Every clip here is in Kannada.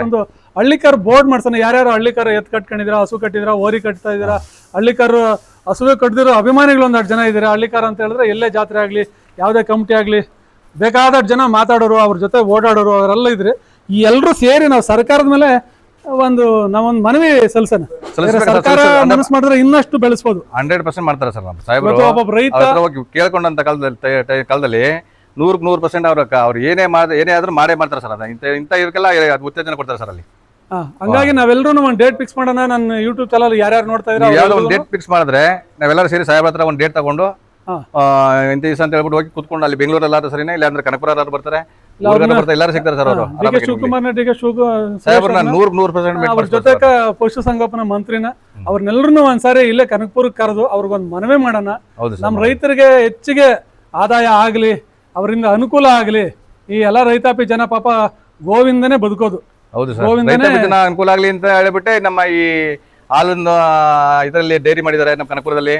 ಒಂದು ಹಳ್ಳಿಕಾರ್ ಬೋರ್ಡ್ ಮಾಡ್ಸೋಣ. ಯಾರ್ಯಾರು ಹಳ್ಳಿಕಾರ ಎತ್ ಕಟ್ಕೊಂಡಿದ್ರ ಹಸು ಕಟ್ಟಿದ್ರ ಓರಿ ಕಟ್ತಾ ಇದ್ದೀರಾ ಹಳ್ಳಿಕಾರು ಹಸುವೆ ಕಟ್ಟಿದಿರೋ ಅಭಿಮಾನಿಗಳು ಒಂದಷ್ಟು ಜನ ಇದ್ದೀರಾ? ಹಳ್ಳಿಕಾರ ಅಂತ ಹೇಳಿದ್ರೆ ಎಲ್ಲೇ ಜಾತ್ರೆ ಆಗಲಿ ಯಾವುದೇ ಕಮಿಟಿ ಆಗಲಿ ಬೇಕಾದಷ್ಟು ಜನ ಮಾತಾಡೋರು ಅವ್ರ ಜೊತೆ ಓಡಾಡೋರು ಅವರೆಲ್ಲ ಇದ್ರೆ ಈ ಎಲ್ಲರೂ ಸೇರಿ ನಾವು ಸರ್ಕಾರದ ಮೇಲೆ ಒಂದು ನಾವೊಂದು ಮನವಿ ಸಲ್ಸೋಣ. ಸರ್ಕಾರ. ಮನಸ್ಸು ಮಾಡಿದ್ರೆ ಇನ್ನಷ್ಟು ಬೆಳೆಸಬಹುದು ಹಂಡ್ರೆಡ್ ಪರ್ಸೆಂಟ್ ಮಾಡ್ತಾರೆ ಸರ್ ನಮ್ಮ ಸಾಹೇಬ್ರು ರೈತ ಕೇಳ್ಕೊಂಡಂತ ಕಾಲದಲ್ಲಿ ಕಾಲದಲ್ಲಿ ನೂರಕ್ಕೆ ನೂರು ಪರ್ಸೆಂಟ್ ಅವ್ರ ಅವ್ರು ಏನೇ ಮಾಡ ಏನೇ ಆದ್ರೂ ಮಾಡೇ ಮಾಡ್ತಾರೆ ಸರ್ ಅದ ಇಂಥ ಇಂಥ ಇದಕ್ಕೆಲ್ಲ ಉತ್ತೇಜನ ಕೊಡ್ತಾರೆ ಸರ್ ಅಲ್ಲಿ. ಹಂಗಾಗಿ ನಾವೆಲ್ಲರೂ ಒಂದು ಡೇಟ್ ಫಿಕ್ಸ್ ಮಾಡೋಣ ನನ್ನ ಯೂಟ್ಯೂಬ್ ಚಾನಲ್ ಯಾರ್ಯಾರು ನೋಡ್ತಾ ಇದ್ರೆ ಯಾವ್ದೋ ಒಂದು ಡೇಟ್ ಫಿಕ್ಸ್ ಮಾಡಿದ್ರೆ ನಾವೆಲ್ಲರೂ ಸೇರಿ ಸಾಹೇಬ್ರ ಹತ್ರ ಒಂದು ಡೇಟ್ ತಗೊಂಡು ಇಂಥ ದಿವಸ ಅಂತ ಹೇಳ್ಬಿಟ್ಟು ಹೋಗಿ ಕುತ್ಕೊಂಡು ಅಲ್ಲಿ ಬೆಂಗಳೂರಲ್ಲಾದ್ರೂ ಸರಿನೇ ಇಲ್ಲ ಅಂದ್ರೆ ಕನಕಪುರ ಬರ್ತಾರೆ ಎಲ್ಲರೂ ಸಿಗ್ತಾರೆ ಸರ್ ಅವರು D K Shivakumar D K Shiva ಸಾಹೇಬ್ರನ್ನ ನೂರ್ ನೂರ್ ಪರ್ಸೆಂಟ್ ಅವ್ರ ಜೊತೆ ಪಶು ಸಂಗೋಪನಾ ಮಂತ್ರಿನ ಅವ್ರನ್ನೆಲ್ಲರೂ ಒಂದ್ಸಾರಿ ಇಲ್ಲೇ ಕನಕಪುರಕ್ಕೆ ಕರೆದು ಅವ್ರಿಗೊಂದು ಮನವಿ ಮಾಡೋಣ. ನಮ್ಮ ರೈತರಿಗೆ ಹೆಚ್ಚಿಗೆ ಆದಾಯ ಆಗಲಿ ಅವರಿಂದ ಅನುಕೂಲ ಆಗಲಿ. ಈ ಎಲ್ಲ ರೈತಾಪಿ ಜನ ಪಾಪ ಗೋವಿಂದನೇ ಬದುಕೋದು. ಹೌದು ಸರ್. ಗೋವಿಂದನೇ- ರೈತ ಅನುಕೂಲ ಆಗಲಿ ಅಂತ ಹೇಳಿಬಿಟ್ಟೆ ನಮ್ಮ ಈ ಹಾಲನ್ನು ಇದರಲ್ಲಿ ಡೈರಿ ಮಾಡಿದ್ದಾರೆ ನಮ್ಮ ಕನಕಪುರದಲ್ಲಿ.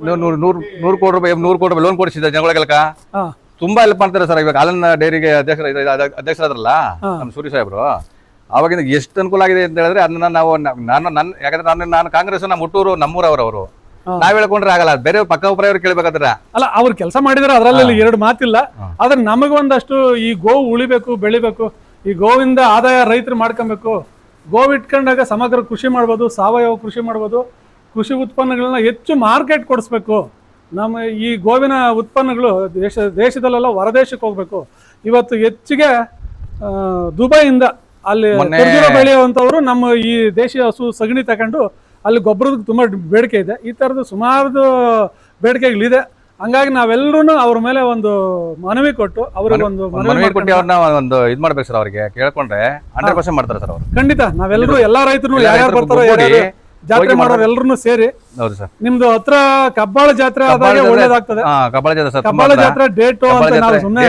ನೂರು ನೂರು ನೂರು ನೂರು ಕೋಟಿ ರೂಪಾಯಿ ನೂರು ಕೋಟಿ ರೂಪಾಯಿ ಲೋನ್ ಕೊಡಿಸಿದ್ದಾರೆ ಜನಗಳಿಗೆಲ್ಲ. ಹಾ. ತುಂಬಾ ಹೆಲ್ಪ್ ಮಾಡ್ತಾರೆ ಸರ್ ಇವಾಗ. ಹಾಲನ್ನ ಡೈರಿಗೆ ಅಧ್ಯಕ್ಷರ ಇದು- ಅಧ್ಯಕ್ಷರಾದ್ರಲ್ಲ ಹಾ. ನಮ್ಮ ಸೂರ್ಯ ಸಾಹೇಬ್ರು ಅವಾಗಿಂದ ಎಷ್ಟು ಅನುಕೂಲ ಆಗಿದೆ ಅಂತ ಹೇಳಿದ್ರೆ ಅದನ್ನ ನಾವು ನ- ನಾನು ನನ್ನ ಯಾಕಂದ್ರೆ ನಾನು ನಾನು ಕಾಂಗ್ರೆಸ್ ನಮ್ಮ ಹುಟ್ಟೂರು ನಮ್ಮೂರವರು ಅವರು. ನಾವ್ ಹೇಳ್ಕೊಂಡ್ರೆ ಆಗಲ್ಲ ಬೇರೆ ಪಕ್ಕ ಒಬ್ಬರವ್ರು ಕೇಳ್ಬೇಕಾದ್ರ? ಅಲ್ಲ ಅವ್ರು ಕೆಲಸ ಮಾಡಿದ್ರೆ ಅದರಲ್ಲಿ ಎರಡು ಮಾತಿಲ್ಲ. ಆದ್ರೆ ನಮಗೊಂದಷ್ಟು ಈ ಗೋವು ಉಳಿಬೇಕು ಬೆಳಿಬೇಕು ಈ ಗೋವಿಂದ ಆದಾಯ ರೈತರು ಮಾಡ್ಕೊಬೇಕು. ಗೋವು ಇಟ್ಕೊಂಡಾಗ ಸಮಗ್ರ ಕೃಷಿ ಮಾಡ್ಬೋದು ಸಾವಯವ ಕೃಷಿ ಮಾಡ್ಬೋದು. ಕೃಷಿ ಉತ್ಪನ್ನಗಳನ್ನ ಹೆಚ್ಚು ಮಾರ್ಕೆಟ್ ಕೊಡಿಸ್ಬೇಕು. ನಮ್ಮ ಈ ಗೋವಿನ ಉತ್ಪನ್ನಗಳು ದೇಶ ದೇಶದಲ್ಲೆಲ್ಲ ಹೊರದೇಶಕ್ಕೆ ಹೋಗ್ಬೇಕು. ಇವತ್ತು ಹೆಚ್ಚಿಗೆ ದುಬೈಯಿಂದ ಅಲ್ಲಿ ಬೆಳೆಯುವಂಥವ್ರು ನಮ್ಮ ಈ ದೇಶೀಯ ಹಸು ಸಗಣಿ ತಗೊಂಡು ಅಲ್ಲಿ ಗೊಬ್ಬರದ ತುಂಬ ಬೇಡಿಕೆ ಇದೆ. ಈ ಥರದ್ದು ಸುಮಾರು ಬೇಡಿಕೆಗಳಿದೆ. ಹಂಗಾಗಿ ನಾವೆಲ್ಲರೂ ಅವ್ರ ಮೇಲೆ ಒಂದು ಮನವಿ ಕೊಟ್ಟು ಅವ್ರಿಗೆ ಒಂದು ಒಂದ್ ಮನವಿ ಮನವಿ ಕೊಟ್ಟು ಅವ್ರನ್ನ ಒಂದು ಇದ್ ಮಾಡ್ಬೇಕು ಸರ್ ಅವ್ರಿಗೆ. ಕೇಳ್ಕೊಂಡ್ರೆ ಹಂಡ್ರೆಡ್ ಪರ್ಸೆಂಟ್ ಮಾಡ್ತಾರೆ ಸರ್ ಅವರು. ಖಂಡಿತ. ನಾವೆಲ್ಲರೂ ಎಲ್ಲಾ ರೈತರು ಯಾರ್ಯಾರು ಬರ್ತಾರೋ ಜಾತ್ರೆ ಮಾಡೋರು ಎಲ್ಲರೂ ಸೇರಿ ಹೌದು ಸರ್ ನಿಮ್ದು ಹತ್ರ ಕಬ್ಬಾಳ ಜಾತ್ರೆ ಆದಾಗ ಒಳ್ಳೇದಾಗ್ತದೆ. ಕಬ್ಬಾಳ ಜಾತ್ರೆ ಕಬ್ಬಾಳ ಜಾತ್ರೆ ಡೇಟು ಅಂತ ನಾವು ಸುಮ್ಮನೆ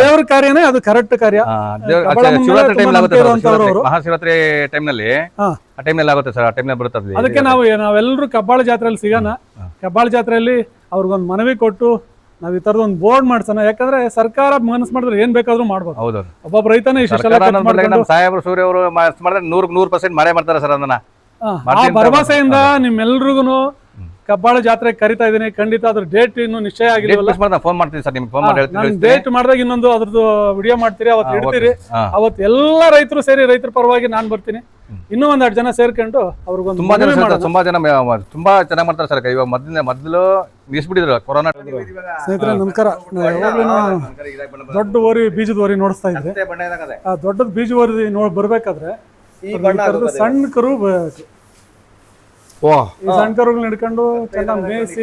ದೇವ್ರ ಕಾರ್ಯನೇ ಅದು ಕರೆಕ್ಟ್ ಕಾರ್ಯ. ಶಿವರಾತ್ರಿ ಟೈಮ್ ಆಗುತ್ತೆ. ಮಹಾಶಿವರಾತ್ರಿ ಟೈಮ್ನಲ್ಲಿ ಆ ಟೈಮ್ನಲ್ಲಿ ಆಗುತ್ತೆ ಸರ್ ಆ ಟೈಮ್ನಲ್ಲಿ ಬರುತ್ತೆ ಅದು. ಅದಕ್ಕೆ ನಾವು ನಾವೆಲ್ಲರೂ ಕಬ್ಬಾಳ ಜಾತ್ರೆಯಲ್ಲಿ ಸಿಗೋಣ. ಕಬ್ಬಾಳ ಜಾತ್ರೆಯಲ್ಲಿ ಅವ್ರಿಗೊಂದು ಮನವಿ ಕೊಟ್ಟು ನಾವು ಈ ತರದ ಒಂದು ಬೋರ್ಡ್ ಮಾಡ್ಸೋಣ. ಯಾಕಂದ್ರೆ ಸರ್ಕಾರ ಮನಸ್ ಮಾಡಿದ್ರೆ ಏನ್ ಬೇಕಾದ್ರೂ ಮಾಡ್ಬೋದು. ಹೌದು ಒಬ್ಬೊಬ್ಬ ರೈತನೇ ಸಾಹೇಬರು ಸೂರ್ಯ ಅವರು ಮಾಡಿದ್ರೆ ನೂರ್ ನೂರ್ ಪರ್ಸೆಂಟ್ ಮಾಡೇ ಮಾಡ್ತಾರೆ ಸರ್ ಅದನ್ನ. ಭರವಸೆಯಿಂದ ನಿಮ್ಮೆಲ್ರಿಗೂ ಕಬ್ಬಾಳ ಜಾತ್ರೆ ಕರಿತಾ ಇದೀನಿ ಖಂಡಿತ ಅದ್ರ ಡೇಟ್ ಇನ್ನು ನಿಶ್ಚಯ ಆಗಿಲ್ವಲ್ಲ ಫೋನ್ ಮಾಡ್ತೀನಿ ಸರ್ ನಿಮ್ಗೆ ಫೋನ್ ಮಾಡಿ ನಾನು ಹೇಳ್ತೀನಿ. ಡೇಟ್ ಮಾಡಿದಾಗ ಇನ್ನೊಂದು ಅದ್ರದ್ದು ವಿಡಿಯೋ ಮಾಡ್ತೀರಿ ಅವತ್ತು ಹಾ, ಇಡ್ತೀರಿ. ಹಾ. ಅವತ್ತು ಎಲ್ಲ ರೈತರು ಸೇರಿ ರೈತರ ಪರವಾಗಿ ನಾನು ಬರ್ತೀನಿ. ಇನ್ನೂ ಒಂದೆರಡು ಜನ ಸೇರ್ಕೊಂಡು ಅವ್ರಿಗೊಂದು ತುಂಬಾ ಜನ ಮನವಿ ಸೇರ್ತಾರೆ, ಮಾಡೋಣ. ತುಂಬಾ ಜನ ಮ- ತುಂಬಾ ಚೆನ್ನಾಗಿ ಮಾಡ್ತಾರೆ ಸರ್ ಇವಾಗ ಮೊದಲಿನ ಮೊದಲು ನಿಲ್ಸ್ಬಿಟ್ಟಿದ್ರು ಕೊರೋನಾ ಸ್ನೇಹಿತರೆ ನಮಸ್ಕಾರ. ನಾವು ದೊಡ್ಡ ಓರಿ ಬೀಜದ ಓರಿ ನೋಡಿಸ್ತಾ ಇದ್ದೆ. ಆ ದೊಡ್ಡದ ಬೀಜ ಓರಿ ನೋಡ್ ಬರ್ಬೇಕಾದ್ರೆ ಈ ಥರದ್ದು ಸಣ್ಣ ಕರು. ಓ ಈ ಸಣ್ಣ ಕರುಗಳನ್ನ ಹಿಡ್ಕೊಂಡು ಚೆನ್ನಾಗಿ ಮೇಯಿಸಿ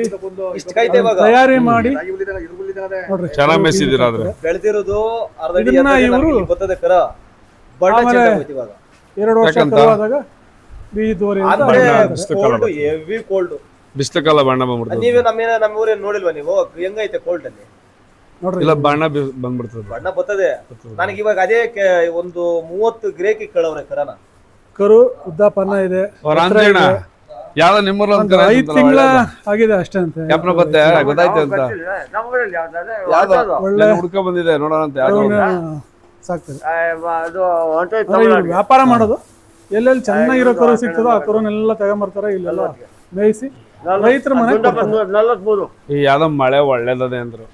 ಇಷ್ಟ ಕೈತೆ ಇವಾಗ. ತಯಾರಿ ಮಾಡಿ ನೋಡ್ರಿ. ಚೆನ್ನಾಗ್ ಮೇಯ್ಸಿದ್ದೀರಾ ಆದ್ರೆ. ಬೆಳೆದಿರೋದು ಅರ್ಧ ಅಡಿ ಇದನ್ನ ಎತ್ತರಕ್ಕೆ ಇವ್ರು- ನಮ್ಗೆ ಇಲ್ಲಿ ಕರ. ಬಣ್ಣ ಆಮೇಲೆ- change ಆಗೋಯ್ತು ಇವಾಗ. ಎರಡು ವರ್ಷ ಯಾಕಂತ? ಕರುವಾದಾಗ ಬೀಜದ ಓರಿ ಅಂತ ಅಂದ್ರೆ ಹೇಳ್ತಾರೆ. ಬಿಸ್ಲು ಕೋಲ್ಡ್ ಕಾಲ ಹೆವಿ ಕೋಲ್ಡ್ ಬಿಸ್ಲು ಕಾಲ ಬಣ್ಣ ಬಂದ್ಬಿಡ್ತದೆ. ನೀವೇ ನಮ್ಮ ನಮ್ಮ ಊರಲ್ಲಿ ನೋಡಿಲ್ವಾ ನೀವು? ಹೆಂಗೈತೆ ಕೋಲ್ಡ್ ಅಲ್ಲಿ? ನೋಡ್ರಿ. ಇಲ್ಲ ಬಣ್ಣ ಬಿ- ಬಂದ್ಬಿಡ್ತದೆ. ಬಣ್ಣ ಬರ್ತದೆ. ನನಗೆ ಇವಾಗ ಅದೇ ಕೆ- ಒಂದು ಮೂವತ್ತು ಗ್ರೇಕಿ ಕಳವ್ರೆ ಕರನ. ಕರು ಉದ್ದಾಪನ್ನ ಇದೆ ಅಂಜಣ್ಣ ಯಾವ್ದೋ ನಿಮ್ಮೂರಲ್ಲಿ ಐದ್ ತಿಂಗಳ ಒಳ್ಳೇದು. ಆಗಿದೆ ಅಷ್ಟೇ ಅಂತ ಜ್ಞಾಪನ ಬತ್ತೆ ಗೊತ್ತಾಯ್ತು ಅಂತ. ಒಳ್ಳೆ ಒಳ್ಳೆ ಹುಡ್ಕ ಬಂದಿದೆ ನೋಡೋಣ ಅಂತ ಯಾವ್ದೋ. ಸಾಕ್ತದೆ. ವ್ಯಾಪಾರ ಮಾಡೋದು. ಎಲ್ಲೆಲ್ಲಿ ಚೆನ್ನಾಗಿರೋ ಕರು ಸಿಗ್ತದೋ ಆ ಕರುನೆಲ್ಲ ತಗೊಂಬರ್ತಾರೆ ಇಲ್ಲೆಲ್ಲ ಮೇಯಿಸಿ ರೈತರ ಮನೆ ಈ ಯಾವ್ದೋ ಮಳೆ ಒಳ್ಳೇದದೆ ಅಂದ್ರು.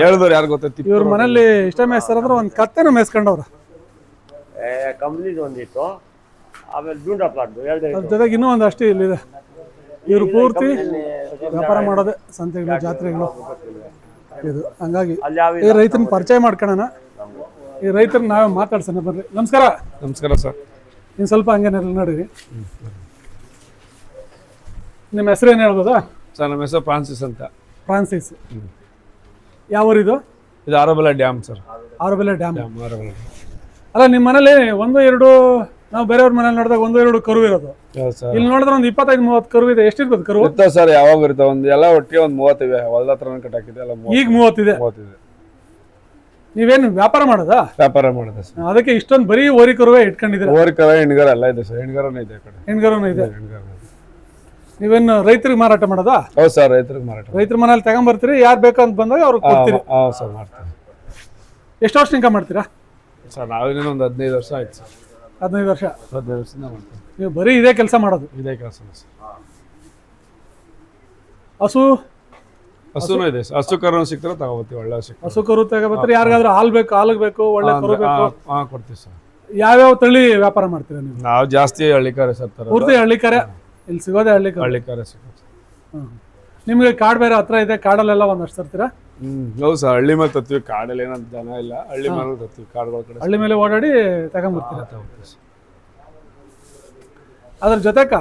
ಹೇಳಿದ್ರು ಯಾರು ಗೊತ್ತೈತಿ ಇವ್ರ ಮನೇಲಿ ಇಷ್ಟ ಮೇಯಿಸ್ತಾರಂದ್ರೆ ಒಂದು ಕತ್ತೆನ ಮೇಯಿಸ್ಕೊಂಡವ್ರ. ಕಂಪ್ನಿದು ಒಂದಿತ್ತು. ಆಮೇಲೆ ಜೂಂಡಾ ಎರಡು ಅದ್ರ ಜೊತೆಗೆ ಇನ್ನೂ ಅಷ್ಟೇ ಇಲ್ಲಿದೆ. ಇವರು ಪೂರ್ತಿ ವ್ಯಾಪಾರ ಮಾಡೋದೇ ಸಂತೆಗಳು ಜಾತ್ರೆಗಳು. ಇದು ಹಂಗಾಗಿ ಈ ರೈತನ ಪರಿಚಯ ಮಾಡ್ಕೊಳ್ಳೋಣ ಈ ರೈತರನ್ನ ನಾವೇ ಮಾತಾಡ್ಸೋಣ ಬರ್ರಿ. ನಮಸ್ಕಾರ. ನಮಸ್ಕಾರ ಸರ್. ಇನ್ನು ಸ್ವಲ್ಪ ಹಂಗೆ ನೋಡಿರಿ. ನಿಮ್ಮ ಹೆಸರು ಏನು ಹೇಳ್ಬೋದಾ? ಸರ್ ನಮ್ಮ ಹೆಸರು ಫ್ರಾನ್ಸಿಸ್ ಅಂತ. ಫ್ರಾನ್ಸಿಸ್. ಯಾವ ಇದು ಇದು Arobala dam sir. Arobala dam. ಅಲ್ಲ ನಿಮ್ಮ ಮನೇಲಿ ಒಂದು ಎರಡು ನಾವು ಬೇರೆಯವ್ರ ಮನೇಲಿ ನೋಡಿದಾಗ ಒಂದು ಎರಡು ಕರು ಇರೋದು. ಇಲ್ಲಿ ನೋಡಿದ್ರೆ ಒಂದು ಇಪ್ಪತ್ತೈದು ಮೂವತ್ತು ಕರು ಇದೆ. ಎಷ್ಟಿರ್ತದೆ ಕರು ಇರ್ತಾವ ಸರ್ ಯಾವಾಗ ಇರ್ತಾವ ಒಂದು ಎಲ್ಲ ಒಟ್ಟಿಗೆ ಒಂದು ಮೂವತ್ತಿವೆ ಹೊಲದ ಹತ್ರ ಕಟ್ಟಾಕಿದೆ ಎಲ್ಲ ಈಗ ಮೂವತ್ತಿದೆ ಮೂವತ್ತಿದೆ ನೀವೇನು ವ್ಯಾಪಾರ ಮಾಡೋದಾ? ವ್ಯಾಪಾರ ಮಾಡಿದೆ ಸರ್. ಅದಕ್ಕೆ ಇಷ್ಟೊಂದು ಬರೀ ಓರಿ ಕರುವೆ ಓರಿ ಕರ ಹೆಣ್ಗರ ಎಲ್ಲ ಇದೆ ಸರ್. ಹೆಣ್ಗರನೇ ಇದೆ ಆ ಕಡೆ. ಹೆಣ್ಗರುನು ಇದೆ. ಹೆಣ್ಗರ ನೀವೇನು ರೈತರಿಗೆ ಮಾರಾಟ ಮಾಡೋದಾ? ಹೌದು ಸರ್ ರೈತರಿಗೆ ಮಾರಾಟ ರೈತರ ಮನೇಲಿ ತಗೊಂಬರ್ತೀರಿ ಯಾರು ಬೇಕು ಅಂತ ಬಂದಾಗ ಅವ್ರಿಗೆ ಕೊಡ್ತೀರಿ. ಹಾಂ ಸರ್ ಮಾಡ್ತೀನಿ ಎಷ್ಟು ವರ್ಷ ಇನ್ಕಮ್ ಮಾಡ್ತೀರಾ? ಸರ್ ನಾವೇನೇನೋ ಒಂದು ಹದಿನೈದು ವರ್ಷ ಆಯ್ತು ಸರ್. ಹದಿನೈದು ವರ್ಷ. ಹದಿನೈದು ವರ್ಷದಿಂದ ಮಾಡ್ತೀವಿ ನೀವು ಬರೀ ಇದೇ ಕೆಲಸ ಮಾಡೋದು? ಇದೇ ಕೆಲಸ ಸರ್ ಹಸು? ಹಸುನೂ ಇದೆ. ಸರ್ ಹಸು ಕರು ಸಿಕ್ತಾರೆ ತಗೋಬತ್ತೀವಿ. ಒಳ್ಳೆ ಹಸು ಹಸು ಕರು ತಗೋಬತ್ತಾರೆ ಯಾರಿಗಾದ್ರೂ ಹಾಲು ಬೇಕು ಹಾಲು ಬೇಕು ಒಳ್ಳೆ ಕರು ಬೇಕು. ಹಾಂ ಕೊಡ್ತೀವಿ ಸರ್. ಯಾವ್ಯಾವ ತಳಿ ವ್ಯಾಪಾರ ಮಾಡ್ತೀರಾ ನೀವು? ನಾವು ಜಾಸ್ತಿ ಹಳ್ಳಿಕಾರೆ ಸರ್ ತರ ಪೂರ್ತಿ ಹಳ್ಳಿಕರೆ? ಇಲ್ಲಿ ಸಿಗೋದೇ ಹಳ್ಳಿಕರೆ. ಹಳ್ಳಿಕಾರೆ ಸಿಗುತ್ತೆ. ನಿಮ್ಗೆ ಕಾಡು ಬೇರೆ ಹತ್ರ ಇದೆ ಕಾಡಲ್ಲೆಲ್ಲ ಒಂದಷ್ಟು ತರ್ತೀರಾ? ಹೌದು ಸರ್ ಹಳ್ಳಿ ಮೇಲೆ ತತ್ತೀವಿ ಕಾಡಲ್ಲಿ ಏನಂತ ಜನ ಇಲ್ಲ. ಹಳ್ಳಿ ಮೇಲೆ ತತ್ತೀವಿ ಕಾಡುಗಳ ಕಡೆ. ಹಳ್ಳಿ ಮೇಲೆ ಓಡಾಡಿ ತಗೊಂಬರ್ತೀರಾ ಅದ್ರ ಜೊತೆಕ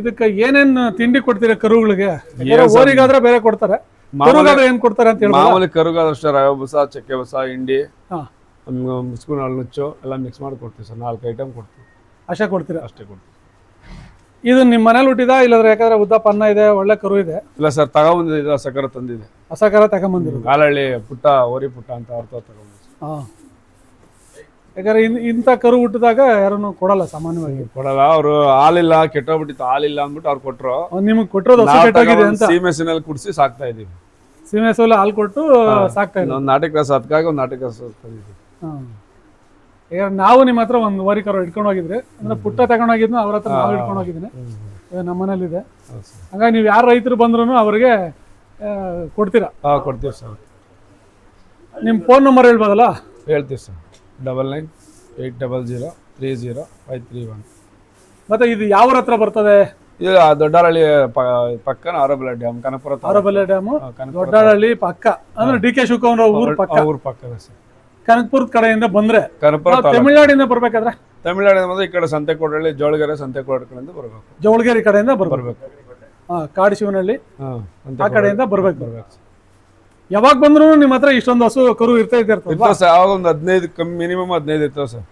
ಇದಕ್ಕೆ ಏನೇನ್ ತಿಂಡಿ ಕೊಡ್ತೀರಾ ಕರುಗಳಿಗೆ? ಯಾಕಂದ್ರೆ ಓರಿಗಾದ್ರೆ ಬೇರೆ ಕೊಡ್ತಾರೆ. ಕರುಗಾದ್ರೆ ಏನ್ ಕೊಡ್ತಾರೆ ಅಂತ ಹೇಳಿ ಮಾಮೂಲಿ ಕರುಗಾದಷ್ಟೇ ರವೆ ಬಸ ಚಕ್ಕೆ ಬಸ ಹಿಂಡಿ ಮುಸ್ಕೂನ್ ನುಚ್ಚು ಎಲ್ಲ ಮಿಕ್ಸ್ ಮಾಡಿ ಕೊಡ್ತೀವಿ ಸರ್ ನಾಲ್ಕು ಐಟಮ್ ಕೊಡ್ತೀವಿ. ಅಷ್ಟೇ ಕೊಡ್ತೀರಾ? ಅಷ್ಟೇ ಕೊಡ್ತೀವಿ. ಇದು ನಿಮ್ಮ ಮನೇಲಿ ಹುಟ್ಟಿದ? ಇಲ್ಲಾಂದ್ರೆ ಯಾಕಂದ್ರೆ ಉದ್ದಪ್ಪ ಅನ್ನ ಇದೆ ಒಳ್ಳೆ ಕರು ಇದೆ. ಇಲ್ಲ ಸರ್ ತಗೊಂಡ್ ಸಕ್ಕರೆ ತಂದಿದೆ. ಹೊಸ ಕರ ತಗೊಂಬಂದಿರೋದು. ಕಾಲಹಳ್ಳಿ ಪುಟ್ಟ ಓರಿ ಪುಟ್ಟ ಅಂತ ಅವ್ರ ತಗೊಂಡು ಹಾ. ಯಾಕಂದ್ರೆ ಇನ್- ಇಂಥ ಕರು ಹುಟ್ಟಿದಾಗ ಯಾರನ್ನು ಕೊಡಲ್ಲ ಸಾಮಾನ್ಯವಾಗಿ. ಕೊಡಲ್ಲ. ಅವರು ಹಾಲಿಲ್ಲ ಕೆಟ್ಟೋಗ್ಬಿಟ್ಟಿತ್ತು ಹಾಲಿಲ್ಲ ಅಂದ್ಬಿಟ್ಟು ಅವ್ರು ಕೊಟ್ರು. ನಿಮಗೆ ಕೊಟ್ಟಿರೋದು ಹಸು ನಾವು ಕೆಟ್ಟೋಗಿದೆ ಅಂತ. ಸೀಮೆಸಿನಲ್ಲಿ ಕುಡಿಸಿ ಸಾಕ್ತಾ ಇದೀವಿ. ಸೀಮೆ ಸೋಲ ಹಾಲು ಕೊಟ್ಟು ಸಾಕ್ತಾ ಇಲ್ಲ ಒಂದು ನಾಟಿ ಕ್ಲಾಸ್ ಅದಕ್ಕಾಗಿ ಒಂದು ನಾಟಿ ಕ್ಲಾಸ್ ಹಾಂ. ಈಗ ನಾವು ನಿಮ್ಮ ಹತ್ರ ಒಂದು ವರಿ ಕರು ಇಟ್ಕೊಂಡು ಹೋಗಿದ್ರೆ. ಅಂದ್ರೆ ಪುಟ್ಟ ತಗೊಂಡು ಹೋಗಿದ್ನ ಅವ್ರ ಹತ್ರ ನಾವು ಇಟ್ಕೊಂಡು ಹೋಗಿದ್ದೀನಿ ನಮ್ಮನೇಲಿದೆ ನಮ್ಮ ಮನೇಲಿ ಇದೆ. ಹೌದು ಸರ್. ಹಂಗಾಗಿ ನೀವು ಯಾರು ರೈತರು ಬಂದ್ರು ಅವ್ರಿಗೆ ಕೊಡ್ತೀರಾ? ಹಾಂ ಕೊಡ್ತೀವಿ ಸರ್. ನಿಮ್ಮ ಫೋನ್ ನಂಬರ್ ಹೇಳ್ಬೋದಲ್ಲ? ಹೇಳ್ತೀವಿ sir. Double nine eight double zero three zero five three one ಮತ್ತೆ ಇದು ಯಾವ ಹತ್ರ ಬರ್ತದೆ? ಇದು ಪ- ಪಕ್ಕನ ಆರೋಬಲ ಡ್ಯಾಮ್ ಕನಕಪುರ ತಾಲೂಕು. ಆರೋಬಲ್ಲೆ ಡ್ಯಾಮು? ದೊಡ್ಡಹಳ್ಳಿ ಪಕ್ಕ. ಅಂದ್ರೆ ಡಿ ಕೆ ಶಿವಕುಮಾರ್ ಊರು ಪಕ್ಕ. ಊರು ಪಕ್ಕದ ಸರ್. ಕನಕಪುರದ ಕಡೆಯಿಂದ ಬಂದ್ರೆ ಕನಕಪುರ. ತಮಿಳ್ನಾಡಿಂದ ಬರ್ಬೇಕಾದ್ರೆ? ತಮಿಳ್ನಾಡಿಂದ ಬಂದ್ರೆ ಈ ಕಡೆ ಸಂತೆಕೋಟಹಳ್ಳಿ ಜೋಳಗೆರೆ ಸಂತೆಕೋಟೆ ಕಡೆಯಿಂದ ಬರಬೇಕು. ಜೋಳಗೆರೆ ಕಡೆಯಿಂದ ಬರ್ಬೇಕು. ಕಾಡು ಶಿವನಹಳ್ಳಿ ಆ ಕಡೆಯಿಂದ ಬರ್ಬೇಕು. ಬರ್ಬೇಕು ಸರ್. ಯಾವಾಗ ಬಂದ್ರು ನಿಮ್ಮ ಹತ್ರ ಇಷ್ಟೊಂದು ಹಸು ಕರು ಇರ್ತಾ ಇರ್ತಲ್ವಾ ಇರ್ತಾವೆ ಸರ್ ಅವಾಗ ಒಂದು ಹದಿನೈದು ಕಮ್ಮಿ ಮಿನಿಮಮ್ ಹದಿನೈದು ಇರ್ತಾವೆ ಸರ್.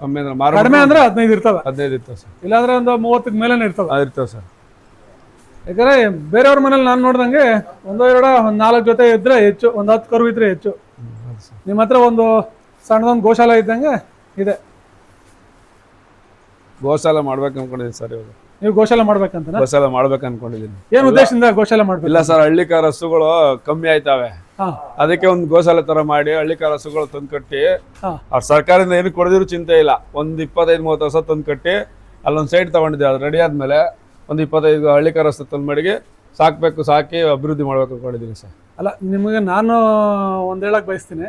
ಕಮ್ಮಿ ಅಂದ್ರೆ ಮಾರ ಕಡಿಮೆ ಅಂದ್ರೆ ಹದಿನೈದು ಇರ್ತಾವೆ. ಹದಿನೈದು ಇರ್ತಾವೆ ಸರ್. ಇಲ್ಲಾಂದ್ರೆ ಒಂದು ಮೂವತ್ತಕ್ಕೆ ಮೇಲೆ ಇರ್ತಾವೆ. ಅದು ಇರ್ತಾವೆ ಸರ್. ಯಾಕಂದ್ರೆ ಬೇರೆಯವ್ರ ಮನೇಲಿ ನಾನು ನೋಡ್ದಂಗೆ ಒಂದೋ ಎರಡ ಒಂದು ನಾಲ್ಕು ಜೊತೆ ಇದ್ರೆ ಹೆಚ್ಚು ಒಂದು ಹತ್ತು ಕರು ಇದ್ರೆ ಹೆಚ್ಚು. ನಿಮ್ಮ ಹತ್ರ ಒಂದು ಸಣ್ಣದೊಂದು ಗೋಶಾಲ ಇದ್ದಂಗೆ ಇದೆ. ಗೋಶಾಲ ಮಾಡ್ಬೇಕು ಅನ್ಕೊಂಡಿದ್ದೀನಿ ಸರ್ ಇವಾಗ. ನೀವು ಗೋಶಾಲ ಮಾಡ್ಬೇಕಂತ ಗೋಶಾಲ ಮಾಡ್ಬೇಕು ಅನ್ಕೊಂಡಿದ್ದೀನಿ ಏನ್ ಉದ್ದೇಶದಿಂದ ಗೋಶಾಲ ಮಾಡ್ಬೇಕು? ಇಲ್ಲ ಸರ್ ಹಳ್ಳಿಕಾರ ಹಸುಗಳು ಕಮ್ಮಿ ಆಯ್ತಾವೆ. ಅದಕ್ಕೆ ಒಂದು ಗೋಶಾಲೆ ತರ ಮಾಡಿ ಹಳ್ಳಿಕಾರ ಹಸುಗಳು ತಂದು ಕಟ್ಟಿ ಅವ್ರ ಸರ್ಕಾರದಿಂದ ಏನು ಕೊಡದಿರೋ ಚಿಂತೆ ಇಲ್ಲ. ಒಂದ್ ಇಪ್ಪತ್ತೈದು ಮೂವತ್ತು ಹಸ ತಂದು ಕಟ್ಟಿ ಅಲ್ಲೊಂದು ಸೈಡ್ ತಗೊಂಡಿದ್ದೆ ಅದು ರೆಡಿ ಆದ್ಮೇಲೆ ಒಂದು ಇಪ್ಪತ್ತೈದು ಹಳ್ಳಿಕಾರ ಹಸು ತಂದು ಮಡಿಗೆ ಸಾಕ್ಬೇಕು ಸಾಕಿ ಅಭಿವೃದ್ಧಿ ಮಾಡ್ಬೇಕು ಅನ್ಕೊಂಡಿದ್ದೀನಿ ಸರ್. ಅಲ್ಲ ನಿಮಗೆ ನಾನು ಒಂದ್ ಹೇಳಕ್ ಬಯಸ್ತೀನಿ.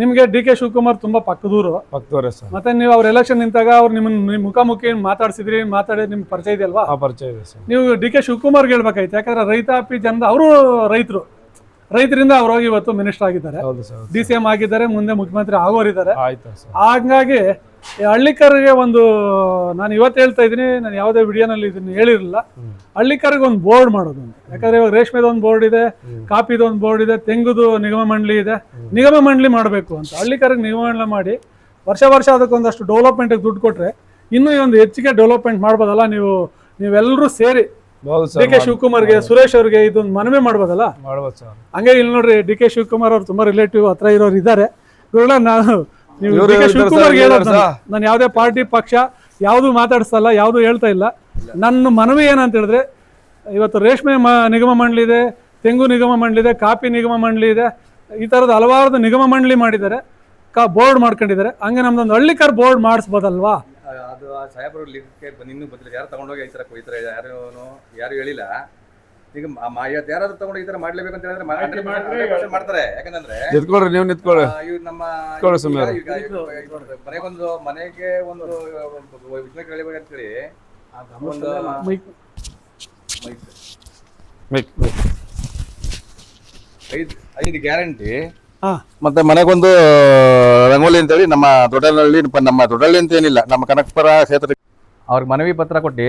ನಿಮ್ಗೆ ಡಿ ಕೆ ಶಿವಕುಮಾರ್ ತುಂಬಾ ಪಕ್ಕದೂರು. ಪಕ್ಕದೂರ ಸರ್. ಮತ್ತೆ ನೀವು ಅವ್ರ ಎಲೆಕ್ಷನ್ ನಿಂತಾಗ ಅವ್ರು ನಿಮ್ಮನ್ನ ನಿಮ್ ಮುಖಾಮುಖಿ ಮಾತಾಡ್ಸಿದ್ರಿ ಮಾತಾಡಿ ನಿಮ್ಗೆ ಪರಿಚಯ ಇದೆಯಲ್ವಾ ಆ ಪರಿಚಯ ಇದೆ ಸರ್. ನೀವು ಡಿ ಕೆ ಶಿವಕುಮಾರ್ಗೆ ಹೇಳ್ಬೇಕಾಯ್ತು. ಯಾಕಂದ್ರೆ ರೈತಾಪಿ ಜನದ ಅವರು ರೈತರು. ರೈತರಿಂದ ಅವ್ರು ಹೋಗಿ ಇವತ್ತು ಮಿನಿಸ್ಟರ್ ಆಗಿದ್ದಾರೆ. ಹೌದು ಸರ್ ಡಿ ಸಿ ಎಂ ಆಗಿದ್ದಾರೆ ಮುಂದೆ ಮುಖ್ಯಮಂತ್ರಿ ಆಗೋರಿದ್ದಾರೆ. ಆಯ್ತು ಸರ್. ಹಾಗಾಗಿ ಹಳ್ಳಿಕರಿಗೆ ಒಂದು ನಾನು ಇವತ್ತು ಹೇಳ್ತಾ ಇದ್ದೀನಿ ನಾನು ಯಾವುದೇ ವಿಡಿಯೋನಲ್ಲಿ ಇದನ್ನು ಹೇಳಿರಲಿಲ್ಲ. ಹಳ್ಳಿಕರಿಗೆ ಒಂದು ಬೋರ್ಡ್ ಮಾಡೋದು ಅಂತ. ಯಾಕಂದ್ರೆ ಇವಾಗ ರೇಷ್ಮೆದ ಒಂದು ಬೋರ್ಡ್ ಇದೆ ಕಾಪಿದ ಒಂದು ಬೋರ್ಡ್ ಇದೆ ತೆಂಗುದು ನಿಗಮ ಮಂಡಳಿ ಇದೆ. ನಿಗಮ ಮಂಡಳಿ ಮಾಡಬೇಕು ಅಂತ. ಹಳ್ಳಿಕರಿಗೆ ನಿಗಮ ಮಂಡಳಿ ಮಾಡಿ ವರ್ಷ ವರ್ಷ ಅದಕ್ಕೊಂದಷ್ಟು ಡೆವಲಪ್ಮೆಂಟಿಗೆ ದುಡ್ಡು ಕೊಟ್ಟರೆ ಇನ್ನೂ ಈ ಒಂದು ಹೆಚ್ಚಿಗೆ ಡೆವಲಪ್ಮೆಂಟ್ ಮಾಡ್ಬೋದಲ್ಲ ನೀವು ನೀವೆಲ್ಲರೂ ಸೇರಿ. ಡಿ ಶಿವಕುಮಾರ್ ಕೆ ಶಿವಕುಮಾರ್ಗೆ ಸುರೇಶ್ ಅವ್ರಿಗೆ ಇದೊಂದು ಮನವಿ ಮಾಡ್ಬೋದಲ್ಲ? ಮಾಡ್ಬೋದು ಸರ್. ಹಂಗೆ ಇಲ್ಲಿ ನೋಡ್ರಿ ಡಿ ಕೆ ಶಿವಕುಮಾರ್ ಅವ್ರು ತುಂಬಾ ರಿಲೇಟಿವ್ ಹತ್ರ ಇರೋರು ಇದ್ದಾರೆ. ನಾನು ನೀವು ಡಿ ಕೆ ಶಿವಕುಮಾರ್ಗೆ ಹೇಳೋದು ನಾನು. ನಾನು ಯಾವುದೇ ಪಾರ್ಟಿ ಪಕ್ಷ ಯಾವುದು ಮಾತಾಡಿಸಲ್ಲ ಯಾವುದು ಹೇಳ್ತಾ ಇಲ್ಲ. ನನ್ನ ಮನವಿ ಏನಂತ ಹೇಳಿದ್ರೆ ಇವತ್ತು ರೇಷ್ಮೆ ಮ ನಿಗಮ ಮಂಡಳಿ ಇದೆ ತೆಂಗು ನಿಗಮ ಮಂಡಳಿ ಇದೆ ಕಾಪಿ ನಿಗಮ ಮಂಡಳಿ ಇದೆ ಈ ಥರದ ಹಲವಾರು ನಿಗಮ ಮಂಡಳಿ ಮಾಡಿದ್ದಾರೆ. ಕಾ ಬೋರ್ಡ್ ಮಾಡ್ಕೊಂಡಿದ್ದಾರೆ. ಹಂಗೆ ನಮ್ದೊಂದು ಹಳ್ಳಿಕರ್ ಬೋರ್ಡ್ ಮಾಡಿಸ್ಬೋದಲ್ವಾ? ಅದು ಆ ಸಾಹೇಬರು ಲಿಖಕ್ಕೆ ಬಂದು ಇನ್ನೂ ಬಂದಿಲ್ಲ. ಯಾರು ತಗೊಂಡೋಗಿ ಈ ಥರ ಕೊಯ್ತಾರ ಯಾರು ಯಾರು ಹೇಳಿಲ್ಲ. ಈಗ ಮ- ಇವತ್ತು ಯಾರಾದ್ರೂ ತಗೊಂಡು ಈ ಥರ ಮಾಡ್ಲೇಬೇಕು ಅಂತ ಹೇಳಿದ್ರೆ ಮಾ- 100% ಮಾಡ್ತಾರೆ ಯಾಕಂದ್ರೆ ನಿಂತ್ಕೊಳ್ರಿ ನೀವು ನಿಂತ್ಕೊಳ್ಳಿ ಆ, ಇವ್ ನಮ್ಮ ಇಟ್ಕೊಳ್ಳಿ ಸುಮ್ನೆ. ಈಗ- ಈಗ ಮನೆಗೊಂದು ಮನೆಗೆ ಒಂದು ವಿಷಯ ಕೇಳಿಬೇಕಂತೇಳಿ ಒಂದು ಮೈಕ್. ಐದು ಐದು ಗ್ಯಾರಂಟಿ. ಮತ್ತೆ ಮನೆಗೊಂದು ರಂಗೋಲಿ ಅಂತೇಳಿ ನಮ್ಮ ದೊಡ್ಡಳ್ಳಿ ನಮ್ಮ ದೊಡ್ಡಳ್ಳಿ ಅಂತ ಏನಿಲ್ಲ ನಮ್ಮ ಕನಕಪುರ ಕ್ಷೇತ್ರ ಅವ್ರಿಗೆ ಮನವಿ ಪತ್ರ ಕೊಟ್ಟು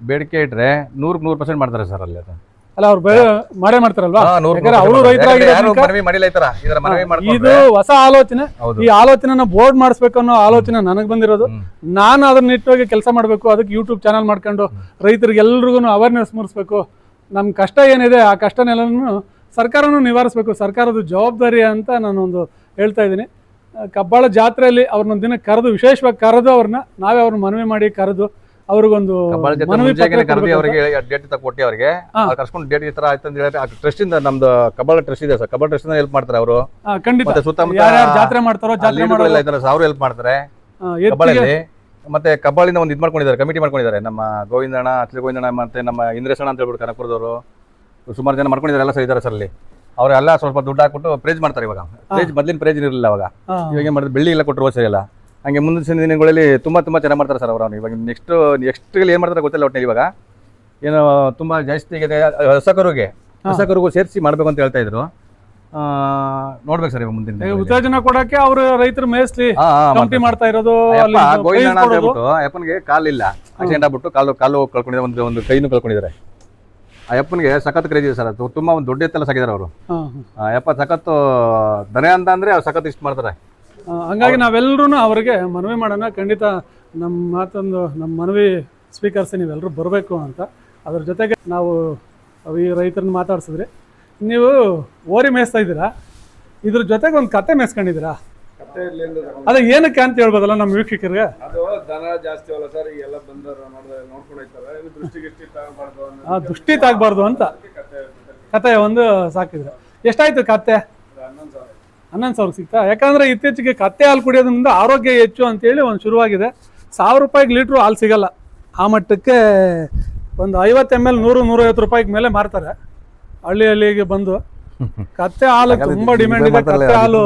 ಬೇಡಿಕೆ ಇಟ್ರೆ ನೂರಕ್ಕೆ ನೂರು ಪರ್ಸೆಂಟ್ ಮಾಡ್ತಾರೆ ಸರ್ ಅಲ್ಲಿ ಅದು. ಅಲ್ಲ ಅವ್ರು ಬೆಳೆ ಮಾಡೇ ಮಾಡ್ತಾರಲ್ವಾ? ಯಾಕಂದ್ರೆ ನೂರು ಅವರು ಮನವಿ ಇದು ಹೊಸ ಆಲೋಚನೆ. ಈ ಆಲೋಚನೆನ ಬೋರ್ಡ್ ಮಾಡಿಸ್ಬೇಕು ಅನ್ನೋ ಆಲೋಚನೆ ನನಗೆ ಬಂದಿರೋದು. ನಾನು ಅದನ್ನ ಇಟ್ಟೋಗಿ ಕೆಲಸ ಮಾಡಬೇಕು ಅದಕ್ಕೆ ಯೂಟ್ಯೂಬ್ ಚಾನಲ್ ಮಾಡ್ಕೊಂಡು ರೈತರಿಗೆ ಎಲ್ರಿಗೂ ಅವೇರ್ನೆಸ್ ಮೂಡಿಸ್ಬೇಕು. ನಮ್ಮ ಕಷ್ಟ ಏನಿದೆ ಆ ಕಷ್ಟನೆಲ್ಲನೂ ಸರ್ಕಾರನೂ ನಿವಾರಿಸಬೇಕು ಸರ್ಕಾರದ ಜವಾಬ್ದಾರಿ ಅಂತ ನಾನೊಂದು ಹೇಳ್ತಾ ಇದ್ದೀನಿ. ಕಬ್ಬಾಳ ಜಾತ್ರೆಯಲ್ಲಿ ಅವ್ರನ್ನೊಂದು ದಿನ ಕರೆದು ವಿಶೇಷವಾಗಿ ಕರೆದು ಅವ್ರನ್ನ ನಾವೇ ಅವ್ರನ್ನ ಮನವಿ ಮಾಡಿ ಕರೆದು ಅವ್ರಿಗೊಂದು ಮನವಿ ಮುಂಚೆಗೆ ಕರೆದಿ ಅವರಿಗೆ ಡೇಟ್ ತಗ ಕೊಟ್ಟಿ ಅವರಿಗೆ. ಹಾ. ಕರ್ಸ್ಕೊಂಡು ಡೇಟ್ ಈ ತರ ಆಯ್ತು ಅಂತ ಹೇಳಿ ಆ ಟ್ರಸ್ಟ್ ಇಂದ ನಮ್ದು ಕಬ್ಬಾಳ ಟ್ರಸ್ಟ್ ಇದೆ ಸರ್. ಕಬ್ಬಾಳ ಟ್ರಸ್ಟ್ ಇಂದ ಹೆಲ್ಪ್ ಮಾಡ್ತಾರೆ ಅವರು. ಖಂಡಿತ. ಮತ್ತೆ ಸುತ್ತಮುತ್ತ ಜಾತ್ರೆ ಮಾಡ್ತಾರೋ ಜಾತ್ರೆ ಮಾಡೋ ಮಾಡೋರು. ಇದ್ದಾರೆ ಅವ್ರು ಹೆಲ್ಪ್ ಮಾಡ್ತಾರೆ. ಕಬ್ಬಾಳಲ್ಲಿ. ಮತ್ತೆ ಕಬ್ಬಾಳಿಂದ ಒಂದು ಇದು ಮಾಡ್ಕೊಂಡಿದ್ದಾರೆ ಕಮಿಟಿ ಮಾಡ್ಕೊಂಡಿದ್ದಾರೆ. ನಮ್ಮ ಗೋವಿಂದಣ್ಣ ಅಚ್ಲಿ ಗೋವಿಂದಣ್ಣ ಮತ್ತೆ ನಮ್ಮ ಇಂದ್ರೇಶಣ್ಣ ಅಂತ ಹೇಳ್ಬಿಟ್ಟು ಕನಕಪುರದವರು. ಸುಮಾರು ಜನ ಮಾಡ್ಕೊಂಡಿದ್ದಾರೆ ಎಲ್ಲ ಸರಿ ಇದ್ದಾರೆ ಸರ್ ಅಲ್ಲಿ. ಅವರೆಲ್ಲ ಸ್ವಲ್ಪ ದುಡ್ಡು ಹಾಕ್ಬಿಟ್ಟು ಪ್ರೇಜ್ ಮಾಡ್ತಾರೆ ಇವಾಗ. ಪ್ರೇಜ್ ಮೊದಲಿನ ಪ್ರೇಜ್ ಇರಲಿಲ್ಲ ಅವಾಗ. ಇವಾಗ ಏನು ಮಾಡಿದ್ರೆ? ಬೆಳ್ಳಿ ಎಲ್ಲ ಕೊಟ್ಟರು ಸರಿ ಎಲ್ಲ. ಹಂಗೆ ಮುಂದಿನ ದಿನಗಳಲ್ಲಿ ತುಂಬ ತುಂಬ ಚೆನ್ನಾಗಿ ಮಾಡ್ತಾರೆ ಸರ್ ಅವರು. ಇವಾಗ ನೆಕ್ಸ್ಟ್ ನೆಕ್ಸ್ಟ್ ಏನು ಮಾಡ್ತಾರೆ ಗೊತ್ತಿಲ್ಲ ಒಟ್ಟಿನಲ್ಲಿ ಇವಾಗ. ಏನು ತುಂಬ ಜಾಸ್ತಿ ಇದೆ ಹೊಸಕರಿಗೆ ಹೊಸಕರಿಗೂ ಸೇರಿಸಿ ಮಾಡಬೇಕು ಅಂತ ಹೇಳ್ತಾ ಇದ್ರು. ಆ, ನೋಡ್ಬೇಕು ಸರ್ ಇವಾಗ ಮುಂದಿನ. ಉತ್ತೇಜನ ಕೊಡಕ್ಕೆ ಅವರು ರೈತರು ಮೇಯಿಸ್ಲಿ. ಮಾಡ್ತಾರೆ. ಮಾಡ್ತಾ ಇರೋದು ಅಪ್ಪನಿಗೆ ಕಾಲಿಲ್ಲ ಆಕ್ಸಿಡೆಂಟ್ ಆಗ್ಬಿಟ್ಟು ಕಾಲು ಕಾಲು ಕಳ್ಕೊಂಡಿದ್ದಾರೆ ಒಂದು ಒಂದು ಕೈನೂ ಕಳ್ಕೊಂಡಿದ್ದಾರೆ. ಅಯ್ಯಪ್ಪನಿಗೆ ಸಖತ್ ಕ್ರೇಜ್ ಇದೆ ಸರ್. ಅದು ತುಂಬಾ ಒಂದು ದೊಡ್ಡ ಎತ್ತೆಲ್ಲ ಸಾಕಿದಾರೆ ಅವರು. ಅಯ್ಯಪ್ಪ ಸಖತ್ತು ದನ ಅಂತ ಅಂದ್ರೆ ಅವ್ರು ಸಖತ್ ಇಷ್ಟ ಮಾಡ್ತಾರೆ. ಹಂಗಾಗಿ ನಾವೆಲ್ಲರೂ ಅವರಿಗೆ ಮನವಿ ಮಾಡೋಣ. ಖಂಡಿತ ನಮ್ಮ ಮಾತೊಂದು ನಮ್ಮ ಮನವಿ ಸ್ಪೀಕರ್ಸ್ ನೀವೆಲ್ಲರೂ ಬರಬೇಕು ಅಂತ. ಅದ್ರ ಜೊತೆಗೆ ನಾವು ಈ ರೈತರನ್ನ ಮಾತಾಡ್ಸಿದ್ರಿ ನೀವು ಓರಿ ಮೇಯಿಸ್ತಾ ಇದ್ದೀರಾ? ಇದ್ರ ಜೊತೆಗೆ ಒಂದು ಕತೆ ಮೇಯಿಸ್ಕೊಂಡಿದ್ದೀರಾ? ಅದ ಏನಕ್ಕೆ ಅಂತ ಹೇಳ್ಬೋದಲ್ಲ ನಮ್ಮ ವೀಕ್ಷಕರಿಗೆ? ಅದು ದನ ಜಾಸ್ತಿ ಅಲ್ಲ ಸರ್ ಈಗ ಎಲ್ಲ ಬಂದವರು ನೋಡ್ಕೊಂಡು ಹೋಗ್ತಾರೆ. ಇದು ದೃಷ್ಟಿಗೆ ಇಷ್ಟಿ ತಗೊಬಾರ್ದು. ದುಷ್ಟಿ ತಾಗಬಾರ್ದು ಅಂತ. ಕತೆ ಒಂದು ಸಾಕಿದ್ರೆ. ಎಷ್ಟಾಯ್ತು ಕತ್ತೆ ಹನ್ನೊಂದು ಸಾವಿರ ಸಿಗ್ತಾ? ಯಾಕಂದ್ರೆ ಇತ್ತೀಚೆಗೆ ಕತ್ತೆ ಹಾಲು ಕುಡಿಯೋದ್ರಿಂದ ಆರೋಗ್ಯ ಹೆಚ್ಚು ಅಂತೇಳಿ ಒಂದು ಶುರುವಾಗಿದೆ. ಸಾವಿರ ರೂಪಾಯಿಗೆ ಲೀಟ್ರು ಹಾಲು ಸಿಗಲ್ಲ. ಆ ಮಟ್ಟಕ್ಕೆ ಒಂದು ಐವತ್ತು ಎಂ ಎಲ್ ನೂರು ನೂರೈವತ್ತು ರೂಪಾಯಿಗೆ ಮೇಲೆ ಮಾರ್ತಾರೆ. ಹಳ್ಳಿ ಹಳ್ಳಿಗೆ ಬಂದು. ಕತ್ತೆ ಹಾಲು ತುಂಬಾ ಡಿಮ್ಯಾಂಡ್ ಇದೆ. ಕತ್ತೆ ಹಾಲು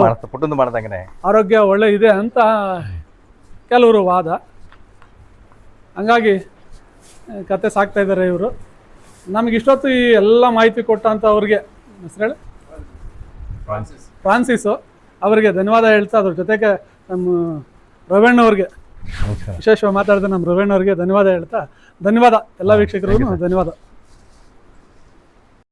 ಆರೋಗ್ಯ ಒಳ್ಳೆ ಇದೆ ಅಂತ ಕೆಲವರು ವಾದ. ಹಂಗಾಗಿ ಕತೆ ಸಾಕ್ತಾ ಇದ್ದಾರೆ ಇವರು. ನಮ್ಗೆ ಇಷ್ಟೊತ್ತು ಈ ಎಲ್ಲ ಮಾಹಿತಿ ಕೊಟ್ಟಂತ ಅವ್ರಿಗೆ ಹೆಸ್ರು ಹೇಳಿ? ಫ್ರಾನ್ಸಿಸು. ಅವರಿಗೆ ಧನ್ಯವಾದ ಹೇಳ್ತಾ ಅದ್ರ ಜೊತೆಗೆ ನಮ್ಮ ರವೀಣ್ ಅವ್ರಿಗೆ ವಿಶೇಷವಾಗಿ ಮಾತಾಡಿದ ನಮ್ಮ ರವೀಣ್ ಅವ್ರಿಗೆ ಧನ್ಯವಾದ ಹೇಳ್ತಾ ಧನ್ಯವಾದ ಎಲ್ಲ ವೀಕ್ಷಕರಿಗೂ ಧನ್ಯವಾದ.